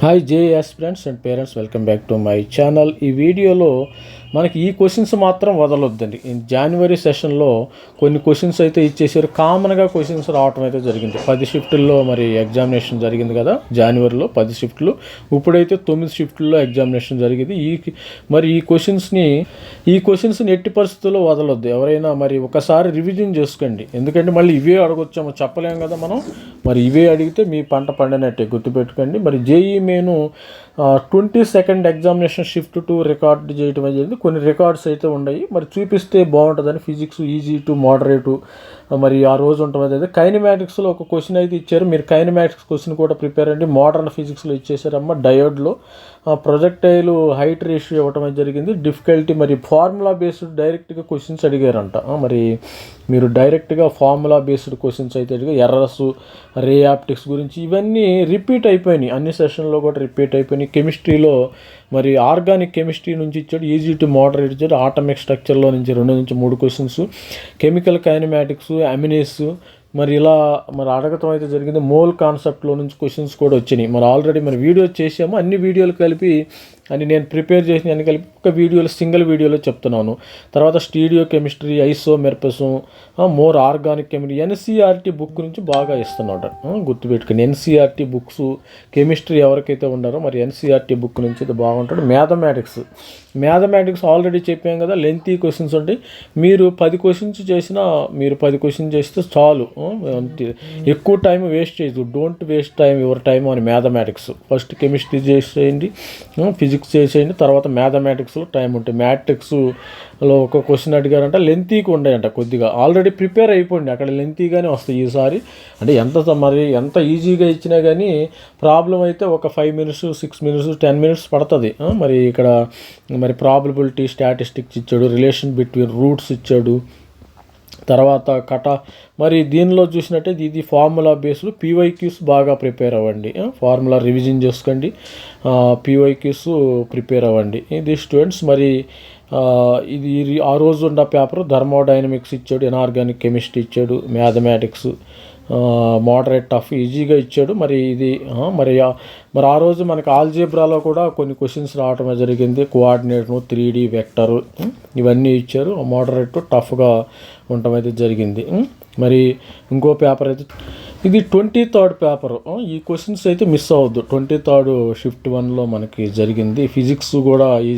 Hi JS friends and parents welcome back to my channel ఈ వీడియోలో మనకి ఈ క్వశ్చన్స్ మాత్రం వదలొద్దండి. జనవరి సెషన్లో కొన్ని క్వశ్చన్స్ అయితే ఇచ్చేసారు. కామన్గా క్వశ్చన్స్ రావటం అయితే జరిగింది. పది షిఫ్టుల్లో మరి ఎగ్జామినేషన్ జరిగింది కదా జనవరిలో పది షిఫ్ట్లు ఇప్పుడైతే తొమ్మిది షిఫ్టుల్లో ఎగ్జామినేషన్ జరిగింది. ఈ మరి ఈ క్వశ్చన్స్ని ఈ క్వశ్చన్స్ని ఎట్టి పరిస్థితుల్లో వదలొద్దు. ఎవరైనా మరి ఒకసారి రివిజన్ చేసుకోండి. ఎందుకంటే మళ్ళీ ఇవే అడగొచ్చామో. చెప్పలేం కదా మనం. మరి ఇవే అడిగితే మీ పంట పండినట్టే గుర్తుపెట్టుకోండి. మరి JEE main twenty second examination shift two record చేయటం జరిగింది. కొన్ని రికార్డ్స్ అయితే ఉన్నాయి. మరి చూపిస్తే బాగుంటుందని ఫిజిక్స్ ఈజీ టు మోడరేటు మరి ఆ రోజు ఉంటుంది అయితే కైనమాటిక్స్లో ఒక క్వశ్చన్ అయితే ఇచ్చారు. మీరు కైనమాటిక్స్ క్వశ్చన్ కూడా ప్రిపేర్ అండి. మోడర్న్ ఫిజిక్స్లో ఇచ్చేసారమ్మ డయోడ్లో ప్రొజెక్టైల్ హైట్ రేషియో ఇవ్వటం జరిగింది. డిఫికల్టీ మరి ఫార్ములా బేస్డ్ డైరెక్ట్గా క్వశ్చన్స్ అడిగారంట. మరి మీరు డైరెక్ట్గా ఫార్ములా బేస్డ్ క్వశ్చన్స్ అయితే అడిగా. ఎర్రస్ రే ఆప్టిక్స్ గురించి ఇవన్నీ రిపీట్ అయిపోయినాయి. అన్ని సెషన్లో కూడా రిపీట్ అయిపోయినాయి. కెమిస్ట్రీలో మరి ఆర్గానిక్ కెమిస్ట్రీ నుంచి ఇచ్చాడు ఈజీ టు మోడరేట్ ఇచ్చాడు ఆటమిక్ స్ట్రక్చర్లో నుంచి రెండు నుంచి మూడు క్వశ్చన్స్ కెమికల్ కైనమాటిక్స్ అమినేస్ మరి ఇలా మరి అడగటం అయితే జరిగింది. మోల్ కాన్సెప్ట్లో నుంచి క్వశ్చన్స్ కూడా వచ్చినాయి. మరి ఆల్రెడీ మరి వీడియో చేసాము అన్ని వీడియోలు కలిపి అని నేను ప్రిపేర్ చేసిన అన్ని కలిపి ఒక వీడియోలో సింగిల్ వీడియోలో చెప్తున్నాను. తర్వాత stereo chemistry isomerism more organic chemistry NCERT book నుంచి బాగా ఇస్తున్నాడు. గుర్తుపెట్టుకుని ఎన్సీఆర్టీ బుక్స్ కెమిస్ట్రీ ఎవరికైతే ఉన్నారో మరి ఎన్సీఆర్టీ బుక్ నుంచి అయితే బాగుంటాడు. మ్యాథమెటిక్స్. మ్యాథమెటిక్స్ ఆల్రెడీ చెప్పాం కదా లెంతీ క్వశ్చన్స్ ఉంటాయి. మీరు పది క్వశ్చన్స్ చేసినా మీరు పది క్వశ్చన్స్ చేస్తే చాలు. ఎక్కువ టైం వేస్ట్ చేయదు don't waste time your time అని మ్యాథమెటిక్స్ ఫస్ట్ కెమిస్ట్రీ చేసేయండి. ఫిజిక్స్ చేసేయండి. తర్వాత మ్యాథమెటిక్స్లో టైం ఉంటుంది మ్యాట్రిక్స్లో ఒక క్వశ్చన్ అడిగారంట లెంతీగా ఉండేయంట కొద్దిగా. ఆల్రెడీ ప్రిపేర్ అయిపోయింది. అక్కడ లెంతీగానే వస్తాయి ఈసారి. అంటే ఎంత మరి ఎంత ఈజీగా ఇచ్చినా కానీ ప్రాబ్లం అయితే ఒక five minutes six minutes ten minutes పడుతుంది. మరి ఇక్కడ మరి ప్రాబిలిటీ స్టాటిస్టిక్స్ ఇచ్చాడు రిలేషన్ బిట్వీన్ రూట్స్ ఇచ్చాడు. తర్వాత కట. మరి దీనిలో చూసినట్టయితే ఇది ఫార్ములా బేస్డ్ పీవైక్యూస్ బాగా ప్రిపేర్ అవ్వండి. ఫార్ములా రివిజన్ చేసుకోండి. పీవైక్యూస్ ప్రిపేర్ అవ్వండి. ఇది స్టూడెంట్స్ మరి ఇది ఆ రోజు ఉన్న పేపర్ థర్మోడైనమిక్స్ ఇచ్చాడు ఇనార్గానిక్ కెమిస్ట్రీ ఇచ్చాడు మ్యాథమెటిక్స్. మోడరేట్ టఫ్ ఈజీగా ఇచ్చాడు. మరి ఇది మరి మరి ఆ రోజు మనకి ఆల్జీబ్రాలో కూడా కొన్ని క్వశ్చన్స్ రావటం జరిగింది. కోఆర్డినేటర్ త్రీ డి వెక్టరు ఇవన్నీ ఇచ్చారు. మోడరేట్ టఫ్గా ఉండటం అయితే జరిగింది. మరి ఇంకో పేపర్ అయితే ఇది ట్వంటీ థర్డ్ పేపర్. ఈ క్వశ్చన్స్ అయితే మిస్ అవ్వద్దు. ట్వంటీ థర్డ్ షిఫ్ట్ వన్లో మనకి జరిగింది. ఫిజిక్స్ కూడా ఈ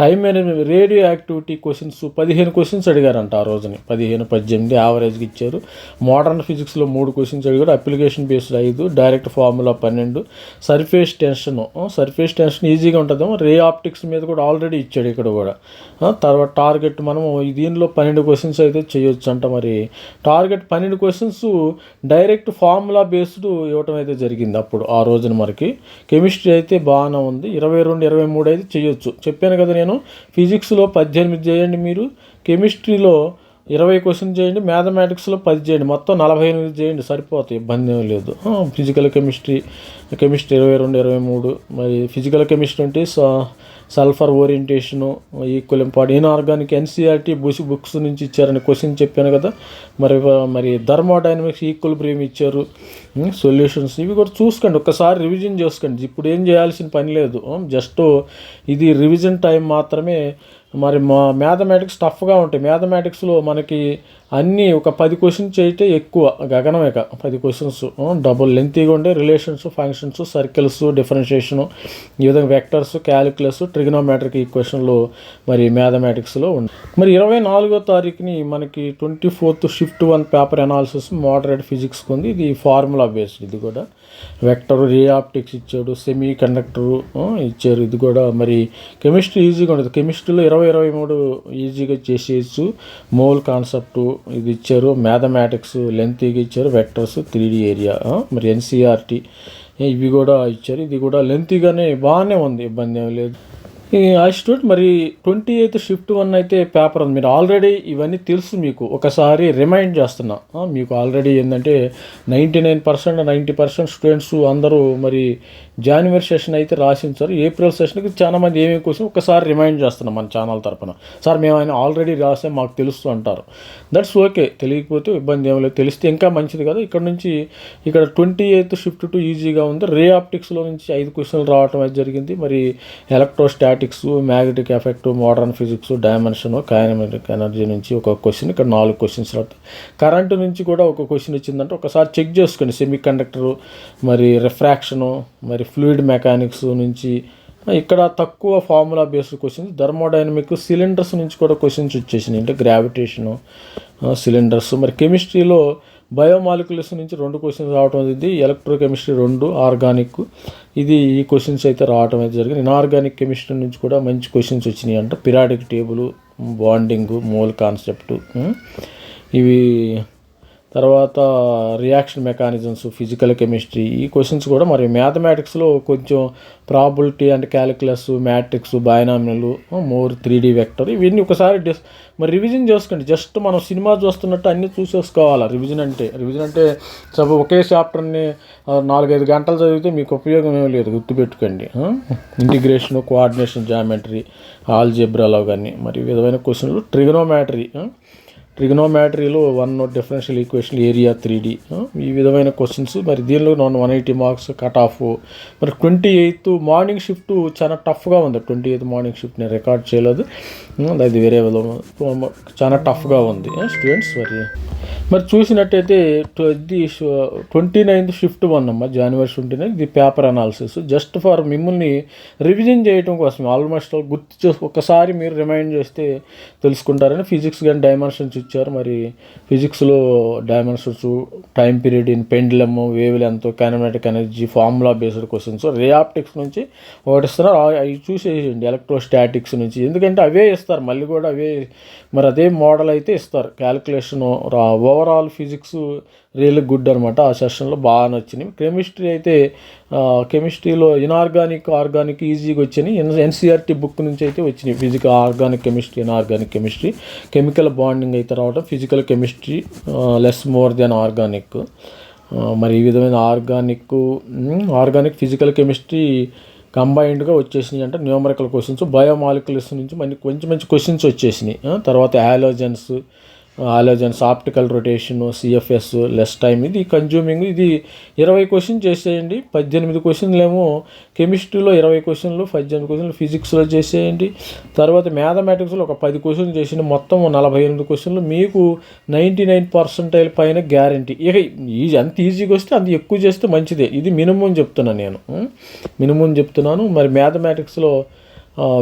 time management radioactivity questions పదిహేను క్వశ్చన్స్ అడిగారంట ఆ రోజుని. పదిహేను పద్దెనిమిది యావరేజ్కి ఇచ్చారు. మోడర్న్ ఫిజిక్స్లో మూడు క్వశ్చన్స్ అడిగారు. అప్లికేషన్ బేస్డ్ ఐదు డైరెక్ట్ ఫార్ములా పన్నెండు సర్ఫేస్ టెన్షన్. సర్ఫేస్ టెన్షన్ ఈజీగా ఉంటుందేమో. రే ఆప్టిక్స్ మీద కూడా ఆల్రెడీ ఇచ్చాడు ఇక్కడ కూడా. తర్వాత టార్గెట్ మనము దీనిలో పన్నెండు క్వశ్చన్స్ అయితే చేయొచ్చు అంట మరి. టార్గెట్ పన్నెండు క్వశ్చన్స్ డైరెక్ట్ ఫార్ములా బేస్డ్ ఇవ్వటం అయితే జరిగింది అప్పుడు ఆ రోజున మనకి కెమిస్ట్రీ అయితే బాగానే ఉంది. ఇరవై రెండు ఇరవై మూడు అయితే చేయొచ్చు. చెప్పాను కదా నేను ఫిజిక్స్లో పద్దెనిమిది చేయండి మీరు కెమిస్ట్రీలో ఇరవై క్వశ్చన్ చేయండి మ్యాథమెటిక్స్లో పది చేయండి మొత్తం నలభై ఎనిమిది చేయండి సరిపోతాయి. ఇబ్బంది ఏం లేదు. ఫిజికల్ కెమిస్ట్రీ కెమిస్ట్రీ ఇరవై రెండు ఇరవై మూడు మరి ఫిజికల్ కెమిస్ట్రీ అంటే sulphur orientation equal important inorganic NCERT bush books నుంచి ఇచ్చారని క్వశ్చన్ చెప్పాను కదా. మరి మరి థర్మోడైనమిక్స్ ఈక్వల్ ప్రేమ్ ఇచ్చారు సొల్యూషన్స్ ఇవి కూడా చూసుకోండి. ఒక్కసారి రివిజన్ చేసుకోండి. ఇప్పుడు ఏం చేయాల్సిన పని లేదు. జస్ట్ ఇది రివిజన్ టైం మాత్రమే. మరి మా మ్యాథమెటిక్స్ టఫ్గా ఉంటాయి. మ్యాథమెటిక్స్లో మనకి అన్నీ ఒక పది క్వశ్చన్స్ చేయటే ఎక్కువ. గగనమేక. పది క్వశ్చన్స్ డబుల్ లెంతీగా ఉండే రిలేషన్స్ ఫంక్షన్స్ సర్కిల్స్ డిఫరెన్షియేషను ఈ విధంగా వెక్టర్స్ క్యాలిక్యులస్ ట్రిగ్నోమెట్రిక్ ఈక్వేషన్లు మరి మ్యాథమెటిక్స్లో ఉంది మరి ఇరవై నాలుగో తారీఖుని మనకి twenty fourth shift one paper analysis moderate ఫిజిక్స్కి ఉంది ఇది ఫార్ములా బేస్డ్ ఇది కూడా. వెక్టర్ రియాప్టిక్స్ ఇచ్చాడు సెమీ కండక్టరు ఇచ్చారు. ఇది కూడా మరి కెమిస్ట్రీ ఈజీగా ఉంటుంది కెమిస్ట్రీలో ఇరవై ఇరవై మూడు ఈజీగా చేసేయచ్చు. మోల్ కాన్సెప్ట్ ఇది ఇచ్చారు. మ్యాథమెటిక్స్ లెంతీగా ఇచ్చారు. వెక్టర్స్ త్రీ డి ఏరియా మరి ఎన్సీఆర్టీ ఇవి కూడా ఇచ్చారు. ఇది కూడా లెంతీగానే బాగానే ఉంది. ఇబ్బంది ఏం లేదు. ఈ మరి ట్వంటీ ఎయిత్ షిఫ్ట్ వన్ అయితే పేపర్ ఉంది. మీరు ఆల్రెడీ ఇవన్నీ తెలుసు మీకు. ఒకసారి రిమైండ్ చేస్తున్నా. మీకు ఆల్రెడీ ఏంటంటే ninety nine percent ninety percent students అందరూ మరి జాన్యువరి సెషన్ అయితే రాసించారు. ఏప్రిల్ సెషన్కి చాలా మంది ఏమేమి కోసం ఒకసారి రిమైండ్ చేస్తున్నాం మన ఛానల్ తరపున. సార్ మేము ఆయన ఆల్రెడీ రాసే మాకు తెలుస్తూ అంటారు. దట్స్ ఓకే తెలియకపోతే ఇబ్బంది ఏం లేదు. తెలిస్తే ఇంకా మంచిది కదా. ఇక్కడ నుంచి ఇక్కడ ట్వంటీ ఎయిత్ షిఫ్ట్ టు ఈజీగా ఉంది. రే ఆప్టిక్స్లో నుంచి ఐదు క్వశ్చన్లు రావడం అయితే జరిగింది. మరి electrostatics magnetic effect modern physics dimension kinetic energy నుంచి ఒక క్వశ్చన్ ఇక్కడ నాలుగు క్వశ్చన్స్ రావుతాయి కరెంటు నుంచి కూడా ఒక క్వశ్చన్ వచ్చిందంటే ఒకసారి చెక్ చేసుకోండి సెమీ కండక్టరు మరి రిఫ్రాక్షను మరి ఫ్లూయిడ్ మెకానిక్స్ నుంచి. ఇక్కడ తక్కువ formula based questions thermodynamic cylinders నుంచి కూడా క్వశ్చన్స్ వచ్చేసినాయి అంటే గ్రావిటేషను సిలిండర్స్ మరి కెమిస్ట్రీలో బయోమాలిక్యులర్స్ నుంచి రెండు క్వశ్చన్స్ రావడం అనేది ఎలక్ట్రోకెమిస్ట్రీ రెండు ఆర్గానిక్. ఇది ఈ క్వశ్చన్స్ అయితే రావడం అయితే జరిగింది. ఇన్ఆర్గానిక్ కెమిస్ట్రీ నుంచి కూడా మంచి క్వశ్చన్స్ వచ్చినాయి అంట. Periodic table bonding mole concept ఇవి తర్వాత రియాక్షన్ మెకానిజమ్స్ ఫిజికల్ కెమిస్ట్రీ ఈ క్వశ్చన్స్ కూడా మరి మ్యాథమెటిక్స్లో కొంచెం probability and calculus matrix binomial more three D vector ఇవన్నీ ఒకసారి డిస్ మరి రివిజన్ చేసుకోండి. జస్ట్ మనం సినిమా చూస్తున్నట్టు అన్నీ చూసేసుకోవాలి? రివిజన్ అంటే రివిజన్ అంటే సపోజ్ ఒకే చాప్టర్ని నాలుగైదు గంటలు చదివితే మీకు ఉపయోగం ఏమీ లేదు గుర్తుపెట్టుకోండి. ఇంటిగ్రేషన్ కోఆర్డినేషన్ జామెట్రీ ఆల్జెబ్రాలో కానీ మరి విధమైన క్వశ్చన్లు trigonometry ట్రిగనోమెట్రీలో one differential equation area three D ఈ విధమైన క్వశ్చన్స్ మరి దీనిలో non one eighty marks cut off మరి ట్వంటీ ఎయిత్ మార్నింగ్ షిఫ్ట్ చాలా టఫ్గా ఉంది. ట్వంటీ ఎయిత్ మార్నింగ్ షిఫ్ట్ నేను రికార్డ్ చేయలేదు. అది వేరే విధంగా చాలా టఫ్గా ఉంది. స్టూడెంట్స్ మరి. మరి చూసినట్టయితే ఇది ట్వంటీ నైన్త్ షిఫ్ట్ వన్ అమ్మ జనవరి ట్వంటీ నైన్ ఇది పేపర్ అనాలిసిస్ జస్ట్ ఫర్ మిమ్మల్ని రివిజన్ చేయడం కోసం ఆల్మోస్ట్ గుర్తు చేసి ఒకసారి మీరు రిమైండ్ చేస్తే తెలుసుకుంటారని ఫిజిక్స్ కానీ డైమెన్షన్స్ ఇచ్చారు. మరి ఫిజిక్స్లో dimensions time period in pendulum wavelength kinematic energy formula based questions. Ray optics నుంచి ఒకటి ఇస్తున్నారు అవి చూసేయండి ఎలక్ట్రోస్టాటిక్స్ నుంచి. ఎందుకంటే అవే ఇస్తారు మళ్ళీ కూడా అవే. మరి అదే మోడల్ అయితే ఇస్తారు. Calculation overall physics real good అనమాట ఆ సెషన్లో బాగా నచ్చినాయి కెమిస్ట్రీ అయితే కెమిస్ట్రీలో ఇనార్గానిక్ ఆర్గానిక్ ఈజీగా వచ్చినాయి. ఎన్ ఎన్సీఆర్టీ బుక్ నుంచి అయితే వచ్చినాయి. Physical organic chemistry inorganic chemistry. Chemical bonding అయితే రావడం physical chemistry less more than organic. మరి ఈ విధమైన ఆర్గానిక్ ఆర్గానిక్ ఫిజికల్ కెమిస్ట్రీ కంబైన్డ్గా వచ్చేసినాయి అంటే న్యూమరికల్ క్వశ్చన్స్ బయోమాలిక్యులర్స్ నుంచి మనకి కొంచెం మంచి క్వశ్చన్స్ వచ్చేసినాయి. తర్వాత halogens halogens optical rotation CFS less time ఇది కన్జ్యూమింగ్ ఇది ఇరవై క్వశ్చన్ చేసేయండి. పద్దెనిమిది క్వశ్చన్లు ఏమో కెమిస్ట్రీలో ఇరవై క్వశ్చన్లు పద్దెనిమిది క్వశ్చన్లు ఫిజిక్స్లో చేసేయండి. తర్వాత మ్యాథమెటిక్స్లో ఒక పది క్వశ్చన్లు చేసేయండి. మొత్తం నలభై ఎనిమిది క్వశ్చన్లు మీకు నైంటీ నైన్ పర్సెంటైల్ పైన గ్యారంటీ ఇక ఈజీ అంత ఈజీగా వస్తే అంత ఎక్కువ చేస్తే మంచిదే. ఇది మినిమం చెప్తున్నాను నేను. మినిమం చెప్తున్నాను. మరి మ్యాథమెటిక్స్లో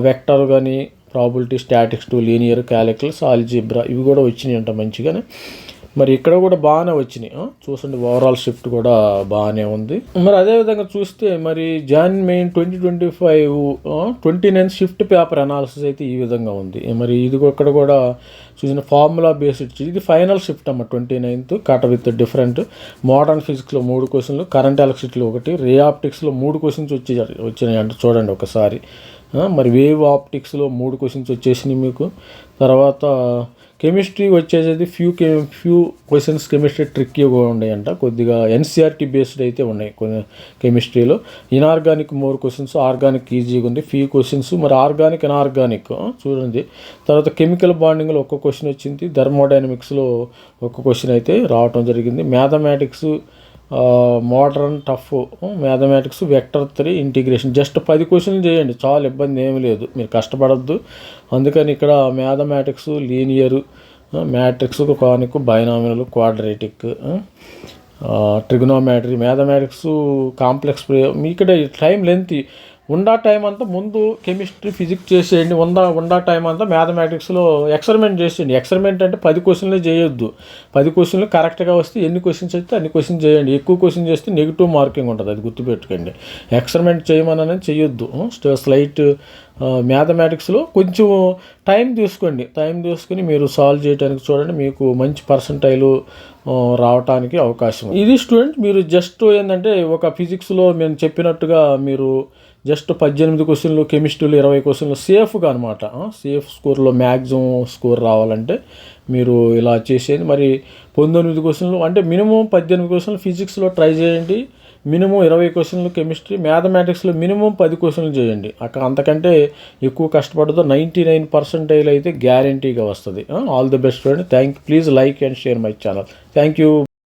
వెక్టర్ కానీ probability statics to linear calculus algebra ఇవి కూడా వచ్చినాయి అంట మంచిగానే. మరి ఇక్కడ కూడా బాగానే వచ్చినాయి. చూసండి ఓవరాల్ షిఫ్ట్ కూడా బాగానే ఉంది. మరి అదేవిధంగా చూస్తే మరి Jan main twenty twenty five twenty nine shift paper analysis అయితే ఈ విధంగా ఉంది. మరి ఇది ఇక్కడ కూడా చూసిన ఫార్ములా బేస్డ్ ఇది ఫైనల్ షిఫ్ట్ అమ్మ twenty ninth cut with different modern ఫిజిక్స్లో మూడు క్వశ్చన్లు కరెంట్ ఎలక్ట్రిసిటీలో ఒకటి రియాప్టిక్స్లో మూడు క్వశ్చన్స్ వచ్చి వచ్చినాయి అంటే చూడండి ఒకసారి. మరి వేవ్ ఆప్టిక్స్లో మూడు క్వశ్చన్స్ వచ్చేసినాయి మీకు. తర్వాత కెమిస్ట్రీ వచ్చేసేది few K few questions chemistry ట్రిక్కీగా ఉన్నాయంట కొద్దిగా ఎన్సీఆర్టీ బేస్డ్ అయితే ఉన్నాయి కొన్ని కెమిస్ట్రీలో ఇన్ఆర్గానిక్ మోర్ క్వశ్చన్స్ ఆర్గానిక్ ఈజీగా ఉంది. ఫ్యూ క్వశ్చన్స్ మరి ఆర్గానిక్ ఇన్ఆర్గానిక్ చూడండి. తర్వాత కెమికల్ బాండింగ్లో ఒక్క క్వశ్చన్ వచ్చింది. థర్మోడైనమిక్స్లో ఒక్క క్వశ్చన్ అయితే రావటం జరిగింది. Mathematics modern tough mathematics vector three integration. Just పది క్వశ్చన్లు చేయండి చాలా ఇబ్బంది ఏమీ లేదు. మీరు కష్టపడద్దు. అందుకని ఇక్కడ mathematics linear matrix conic binomial quadratic trigonometry mathematics complex మీ ఇక్కడ టైం లెంత్ ఉండా టైం అంతా ముందు కెమిస్ట్రీ ఫిజిక్స్ చేసేయండి. ఉందా ఉండా టైం అంతా మ్యాథమెటిక్స్లో ఎక్స్పెరిమెంట్ చేసేయండి. ఎక్స్పెరిమెంట్ అంటే పది క్వశ్చన్లే చేయొద్దు. పది క్వశ్చన్లు కరెక్ట్గా వస్తే ఎన్ని క్వశ్చన్స్ వస్తే అన్ని క్వశ్చన్ చేయండి. ఎక్కువ క్వశ్చన్ చేస్తే నెగిటివ్ మార్కింగ్ ఉంటుంది అది గుర్తుపెట్టుకోండి. ఎక్స్పెరిమెంట్ చేయమని చేయొద్దు స్లైట్ మ్యాథమెటిక్స్లో కొంచెం టైం తీసుకోండి. టైం తీసుకుని మీరు సాల్వ్ చేయడానికి చూడండి. మీకు మంచి పర్సంటైలు రావటానికి అవకాశం ఇది స్టూడెంట్ మీరు జస్ట్ ఏంటంటే ఒక ఫిజిక్స్లో మేము చెప్పినట్టుగా మీరు జస్ట్ పద్దెనిమిది క్వశ్చన్లు కెమిస్ట్రీలు ఇరవై క్వశ్చన్లు సేఫ్గా అనమాట సేఫ్ స్కోర్లో మ్యాక్సిమం స్కోర్ రావాలంటే మీరు ఇలా చేసేది మరి పంతొమ్మిది క్వశ్చన్లు అంటే మినిమం పద్దెనిమిది క్వశ్చన్లు ఫిజిక్స్లో ట్రై చేయండి. మినిమం ఇరవై క్వశ్చన్లు కెమిస్ట్రీ మ్యాథమెటిక్స్లో మినిమం పది క్వశ్చన్లు చేయండి. అక్కడ అంతకంటే ఎక్కువ కష్టపడదు. నైంటీ నైన్ పర్సెంటైల్ అయితే గ్యారంటీగా వస్తుంది. All the best friend. Thank please like and share my channel. Thank you.